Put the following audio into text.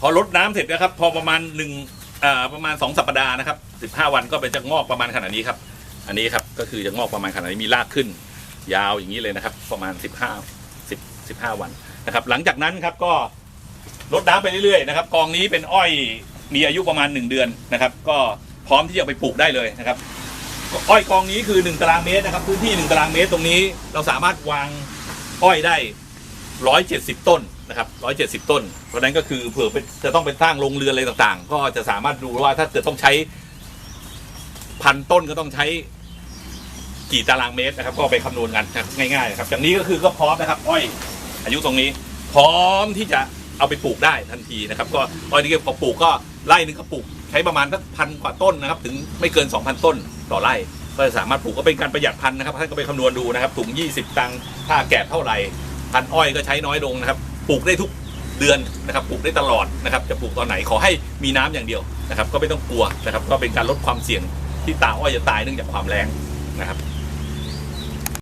พอลดน้ำเสร็จนะครับ พอประมาณหนึ่งประมาณสองสัปดาห์นะครับสิบห้าวันก็เป็นจะงอกประมาณขนาดนี้ครับ อันนี้ครับก็คือจะงอกประมาณขนาดนี้มีรากขึ้น ยาวอย่างนี้เลยนะครับ ประมาณสิบห้าสิบสิบห้าวันนะครับ หลังจากนั้นครับก็ลดน้ำไปเรื่อยๆนะครับกองนี้เป็นอ้อยมีอายุประมาณหนึ่งเดือนนะครับ ก็พร้อมที่จะไปปลูกได้เลยนะครับ อ้อยกองนี้คือหนึ่งตารางเมตรนะครับ พื้นที่หนึ่งตารางเมตรตรงนี้เราสามารถวางอ้อยได้ ร้อยเจ็ดสิบต้นนะครับร้อยเจ็ดสิบต้น เพราะนั้นก็คือเผื่อจะต้องเป็นสร้างโรงเรือนอะไรต่างๆ ก็จะสามารถดูว่าถ้าเกิดต้องใช้พันต้นก็ต้องใช้กี่ตารางเมตรนะครับ ก็ไปคำนวณกันนะง่ายๆนะครับอย่างนี้ก็คือก็พร้อมนะครับ อ้อย อายุตรงนี้ พร้อมที่จะเอาไปปลูกได้ทันทีนะครับ ก็อ้อยที่ก็ปลูกก็ไร่หนึงก็ปลูกใช้ประมาณสักพันกว่าต้นนะครับ ถึงไม่เกิน 2,000 ต้นต่อไร่ ก็จะสามารถปลูกก็เป็นการประหยัดพันนะครับท่านก็ไปคำนวณดูนะครับถุง 20 ตังค์ถ้าแกะเท่าไหร่ พันอ้อยก็ใช้น้อยลงนะครับปลูกได้ทุกเดือนนะครับปลูกได้ตลอดนะครับ จะปลูกตอนไหนขอให้มีน้ำอย่างเดียวนะครับ ก็ไม่ต้องกลัวนะครับ ก็เป็นการลดความเสี่ยงที่ตาอ้อยจะตายเนื่องจากความแรงนะครับ